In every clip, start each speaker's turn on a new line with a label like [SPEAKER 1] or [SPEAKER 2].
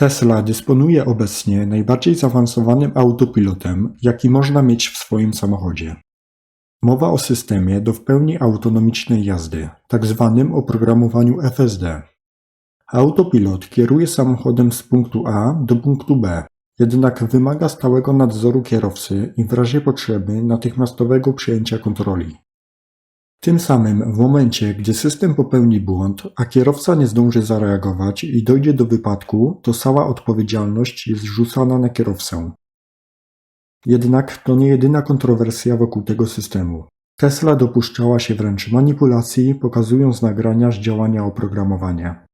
[SPEAKER 1] Tesla dysponuje obecnie najbardziej zaawansowanym autopilotem, jaki można mieć w swoim samochodzie. Mowa o systemie do w pełni autonomicznej jazdy, tak zwanym oprogramowaniu FSD. Autopilot kieruje samochodem z punktu A do punktu B, jednak wymaga stałego nadzoru kierowcy i w razie potrzeby natychmiastowego przejęcia kontroli. Tym samym w momencie, gdy system popełni błąd, a kierowca nie zdąży zareagować i dojdzie do wypadku, to cała odpowiedzialność jest rzucana na kierowcę. Jednak to nie jedyna kontrowersja wokół tego systemu. Tesla dopuszczała się wręcz manipulacji, pokazując nagrania z działania oprogramowania.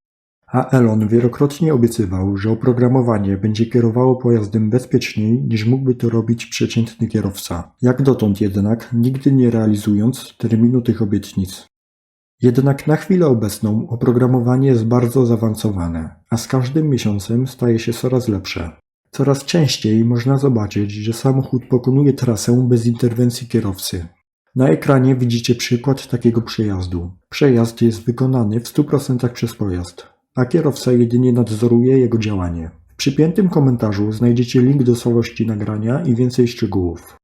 [SPEAKER 1] A Elon wielokrotnie obiecywał, że oprogramowanie będzie kierowało pojazdem bezpieczniej niż mógłby to robić przeciętny kierowca. Jak dotąd jednak, nigdy nie realizując terminu tych obietnic. Jednak na chwilę obecną oprogramowanie jest bardzo zaawansowane, a z każdym miesiącem staje się coraz lepsze. Coraz częściej można zobaczyć, że samochód pokonuje trasę bez interwencji kierowcy. Na ekranie widzicie przykład takiego przejazdu. Przejazd jest wykonany w 100% przez pojazd, a kierowca jedynie nadzoruje jego działanie. W przypiętym komentarzu znajdziecie link do całości nagrania i więcej szczegółów.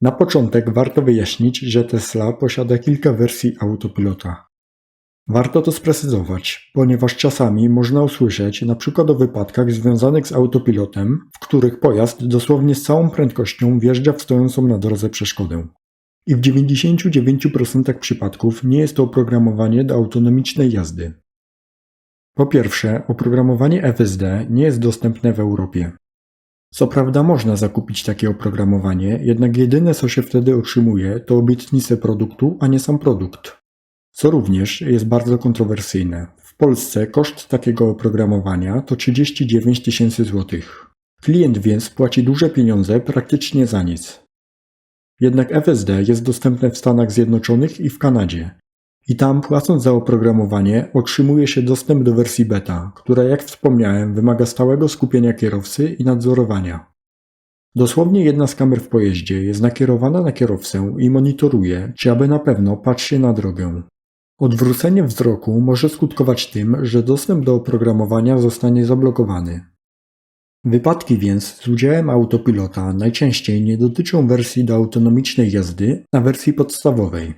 [SPEAKER 1] Na początek warto wyjaśnić, że Tesla posiada kilka wersji autopilota. Warto to sprecyzować, ponieważ czasami można usłyszeć np. o wypadkach związanych z autopilotem, w których pojazd dosłownie z całą prędkością wjeżdża w stojącą na drodze przeszkodę. I w 99% przypadków nie jest to oprogramowanie do autonomicznej jazdy. Po pierwsze, oprogramowanie FSD nie jest dostępne w Europie. Co prawda można zakupić takie oprogramowanie, jednak jedyne co się wtedy otrzymuje to obietnice produktu, a nie sam produkt. Co również jest bardzo kontrowersyjne. W Polsce koszt takiego oprogramowania to 39 tysięcy złotych. Klient więc płaci duże pieniądze praktycznie za nic. Jednak FSD jest dostępne w Stanach Zjednoczonych i w Kanadzie. I tam płacąc za oprogramowanie otrzymuje się dostęp do wersji beta, która jak wspomniałem wymaga stałego skupienia kierowcy i nadzorowania. Dosłownie jedna z kamer w pojeździe jest nakierowana na kierowcę i monitoruje, czy aby na pewno patrzy na drogę. Odwrócenie wzroku może skutkować tym, że dostęp do oprogramowania zostanie zablokowany. Wypadki więc z udziałem autopilota najczęściej nie dotyczą wersji do autonomicznej jazdy, a wersji podstawowej.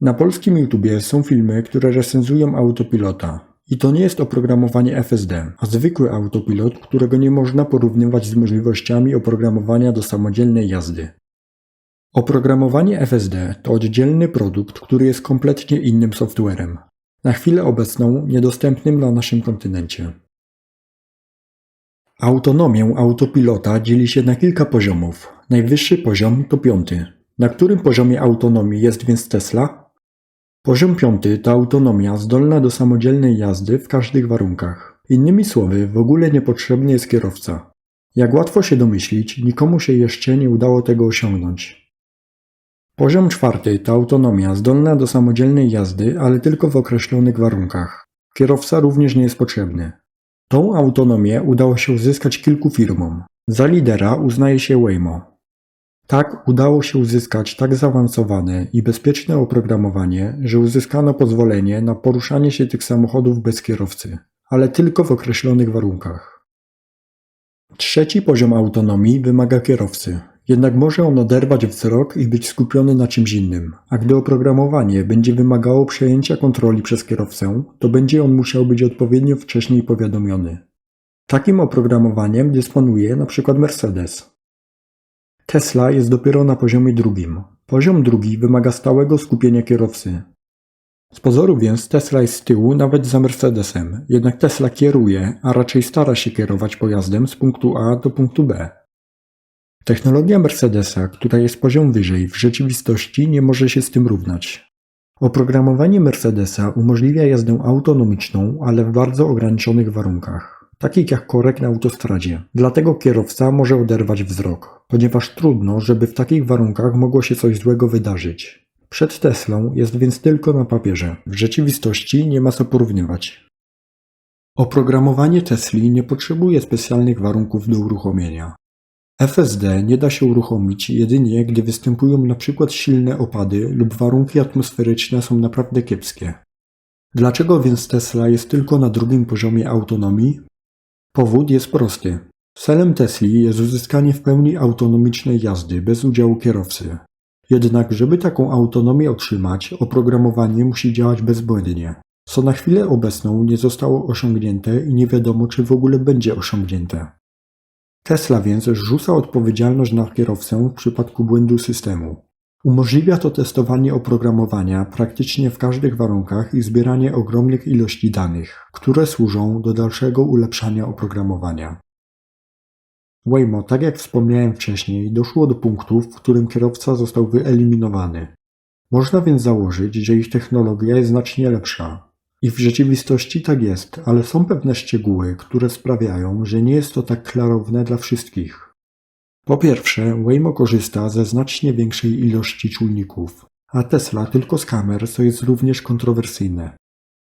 [SPEAKER 1] Na polskim YouTubie są filmy, które recenzują autopilota. I to nie jest oprogramowanie FSD, a zwykły autopilot, którego nie można porównywać z możliwościami oprogramowania do samodzielnej jazdy. Oprogramowanie FSD to oddzielny produkt, który jest kompletnie innym softwarem. Na chwilę obecną niedostępnym na naszym kontynencie. Autonomię autopilota dzieli się na kilka poziomów. Najwyższy poziom to piąty. Na którym poziomie autonomii jest więc Tesla? Poziom piąty to autonomia zdolna do samodzielnej jazdy w każdych warunkach. Innymi słowy, w ogóle niepotrzebny jest kierowca. Jak łatwo się domyślić, nikomu się jeszcze nie udało tego osiągnąć. Poziom czwarty to autonomia zdolna do samodzielnej jazdy, ale tylko w określonych warunkach. Kierowca również nie jest potrzebny. Tą autonomię udało się uzyskać kilku firmom. Za lidera uznaje się Waymo. Tak udało się uzyskać tak zaawansowane i bezpieczne oprogramowanie, że uzyskano pozwolenie na poruszanie się tych samochodów bez kierowcy, ale tylko w określonych warunkach. Trzeci poziom autonomii wymaga kierowcy, jednak może on oderwać wzrok i być skupiony na czymś innym, a gdy oprogramowanie będzie wymagało przejęcia kontroli przez kierowcę, to będzie on musiał być odpowiednio wcześniej powiadomiony. Takim oprogramowaniem dysponuje np. Mercedes. Tesla jest dopiero na poziomie drugim. Poziom drugi wymaga stałego skupienia kierowcy. Z pozoru więc Tesla jest z tyłu nawet za Mercedesem, jednak Tesla kieruje, a raczej stara się kierować pojazdem z punktu A do punktu B. Technologia Mercedesa, która jest poziom wyżej, w rzeczywistości nie może się z tym równać. Oprogramowanie Mercedesa umożliwia jazdę autonomiczną, ale w bardzo ograniczonych warunkach, takich jak korek na autostradzie. Dlatego kierowca może oderwać wzrok, ponieważ trudno, żeby w takich warunkach mogło się coś złego wydarzyć. Przed Teslą jest więc tylko na papierze. W rzeczywistości nie ma co porównywać. Oprogramowanie Tesli nie potrzebuje specjalnych warunków do uruchomienia. FSD nie da się uruchomić jedynie gdy występują np. silne opady lub warunki atmosferyczne są naprawdę kiepskie. Dlaczego więc Tesla jest tylko na drugim poziomie autonomii? Powód jest prosty. Celem Tesli jest uzyskanie w pełni autonomicznej jazdy bez udziału kierowcy. Jednak, żeby taką autonomię otrzymać, oprogramowanie musi działać bezbłędnie, co na chwilę obecną nie zostało osiągnięte i nie wiadomo, czy w ogóle będzie osiągnięte. Tesla więc rzuca odpowiedzialność na kierowcę w przypadku błędu systemu. Umożliwia to testowanie oprogramowania praktycznie w każdych warunkach i zbieranie ogromnych ilości danych, które służą do dalszego ulepszania oprogramowania. Waymo, tak jak wspomniałem wcześniej, doszło do punktu, w którym kierowca został wyeliminowany. Można więc założyć, że ich technologia jest znacznie lepsza. I w rzeczywistości tak jest, ale są pewne szczegóły, które sprawiają, że nie jest to tak klarowne dla wszystkich. Po pierwsze, Waymo korzysta ze znacznie większej ilości czujników, a Tesla tylko z kamer, co jest również kontrowersyjne.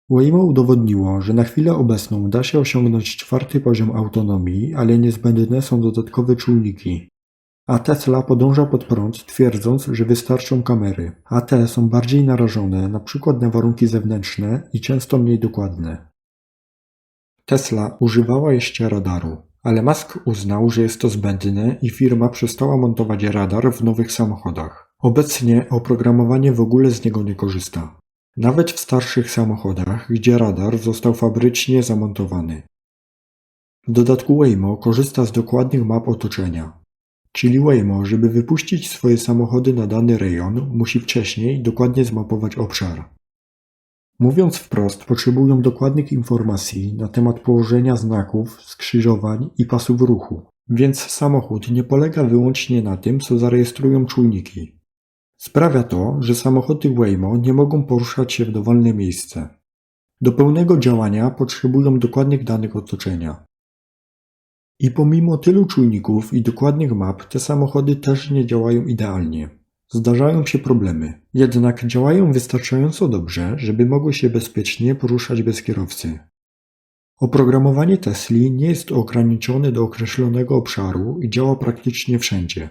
[SPEAKER 1] Waymo udowodniło, że na chwilę obecną da się osiągnąć czwarty poziom autonomii, ale niezbędne są dodatkowe czujniki. A Tesla podąża pod prąd, twierdząc, że wystarczą kamery, a te są bardziej narażone np. na warunki zewnętrzne i często mniej dokładne. Tesla używała jeszcze radaru, ale Musk uznał, że jest to zbędne i firma przestała montować radar w nowych samochodach. Obecnie oprogramowanie w ogóle z niego nie korzysta. Nawet w starszych samochodach, gdzie radar został fabrycznie zamontowany. W dodatku Waymo korzysta z dokładnych map otoczenia. Czyli Waymo, żeby wypuścić swoje samochody na dany rejon, musi wcześniej dokładnie zmapować obszar. Mówiąc wprost, potrzebują dokładnych informacji na temat położenia znaków, skrzyżowań i pasów ruchu, więc samochód nie polega wyłącznie na tym, co zarejestrują czujniki. Sprawia to, że samochody Waymo nie mogą poruszać się w dowolne miejsce. Do pełnego działania potrzebują dokładnych danych otoczenia. I pomimo tylu czujników i dokładnych map, te samochody też nie działają idealnie. Zdarzają się problemy, jednak działają wystarczająco dobrze, żeby mogły się bezpiecznie poruszać bez kierowcy. Oprogramowanie Tesli nie jest ograniczone do określonego obszaru i działa praktycznie wszędzie.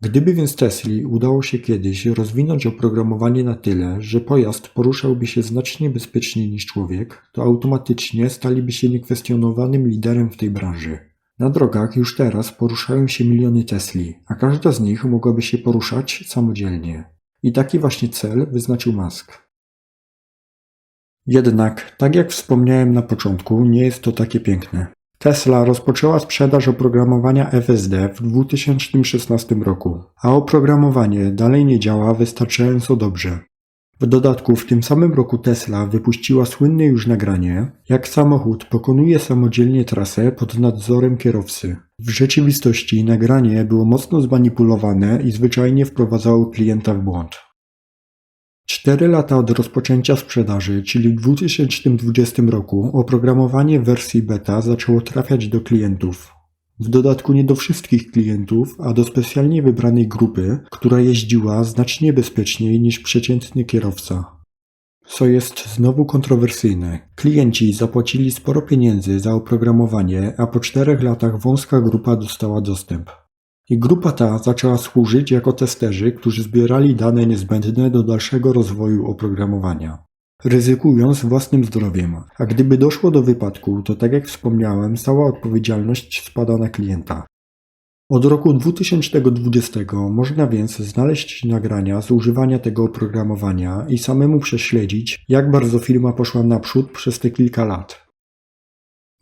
[SPEAKER 1] Gdyby więc Tesli udało się kiedyś rozwinąć oprogramowanie na tyle, że pojazd poruszałby się znacznie bezpieczniej niż człowiek, to automatycznie staliby się niekwestionowanym liderem w tej branży. Na drogach już teraz poruszają się miliony Tesli, a każda z nich mogłaby się poruszać samodzielnie. I taki właśnie cel wyznaczył Musk. Jednak, tak jak wspomniałem na początku, nie jest to takie piękne. Tesla rozpoczęła sprzedaż oprogramowania FSD w 2016 roku, a oprogramowanie dalej nie działa wystarczająco dobrze. W dodatku w tym samym roku Tesla wypuściła słynne już nagranie, jak samochód pokonuje samodzielnie trasę pod nadzorem kierowcy. W rzeczywistości nagranie było mocno zmanipulowane i zwyczajnie wprowadzało klienta w błąd. Cztery lata od rozpoczęcia sprzedaży, czyli w 2020 roku, oprogramowanie w wersji beta zaczęło trafiać do klientów. W dodatku nie do wszystkich klientów, a do specjalnie wybranej grupy, która jeździła znacznie bezpieczniej niż przeciętny kierowca. Co jest znowu kontrowersyjne. Klienci zapłacili sporo pieniędzy za oprogramowanie, a po czterech latach wąska grupa dostała dostęp. I grupa ta zaczęła służyć jako testerzy, którzy zbierali dane niezbędne do dalszego rozwoju oprogramowania, ryzykując własnym zdrowiem. A gdyby doszło do wypadku, to tak jak wspomniałem, cała odpowiedzialność spada na klienta. Od roku 2020 można więc znaleźć nagrania z używania tego oprogramowania i samemu prześledzić, jak bardzo firma poszła naprzód przez te kilka lat.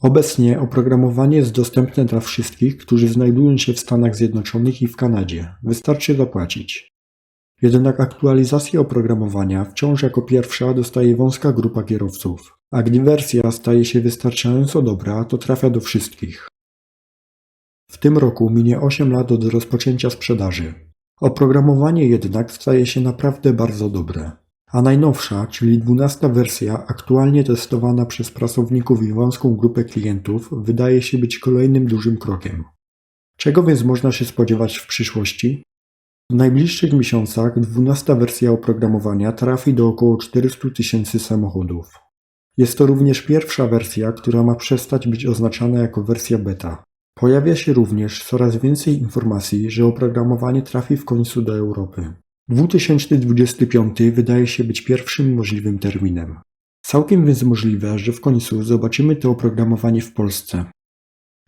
[SPEAKER 1] Obecnie oprogramowanie jest dostępne dla wszystkich, którzy znajdują się w Stanach Zjednoczonych i w Kanadzie. Wystarczy zapłacić. Jednak aktualizację oprogramowania wciąż jako pierwsza dostaje wąska grupa kierowców, a gdy wersja staje się wystarczająco dobra, to trafia do wszystkich. W tym roku minie 8 lat od rozpoczęcia sprzedaży. Oprogramowanie jednak staje się naprawdę bardzo dobre. A najnowsza, czyli dwunasta wersja, aktualnie testowana przez pracowników i wąską grupę klientów, wydaje się być kolejnym dużym krokiem. Czego więc można się spodziewać w przyszłości? W najbliższych miesiącach dwunasta wersja oprogramowania trafi do około 400 tysięcy samochodów. Jest to również pierwsza wersja, która ma przestać być oznaczana jako wersja beta. Pojawia się również coraz więcej informacji, że oprogramowanie trafi w końcu do Europy. 2025 wydaje się być pierwszym możliwym terminem. Całkiem więc możliwe, że w końcu zobaczymy to oprogramowanie w Polsce.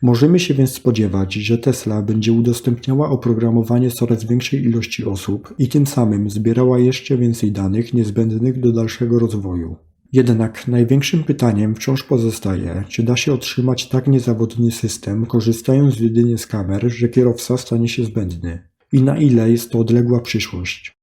[SPEAKER 1] Możemy się więc spodziewać, że Tesla będzie udostępniała oprogramowanie coraz większej ilości osób i tym samym zbierała jeszcze więcej danych niezbędnych do dalszego rozwoju. Jednak największym pytaniem wciąż pozostaje, czy da się otrzymać tak niezawodny system, korzystając jedynie z kamer, że kierowca stanie się zbędny. I na ile jest to odległa przyszłość.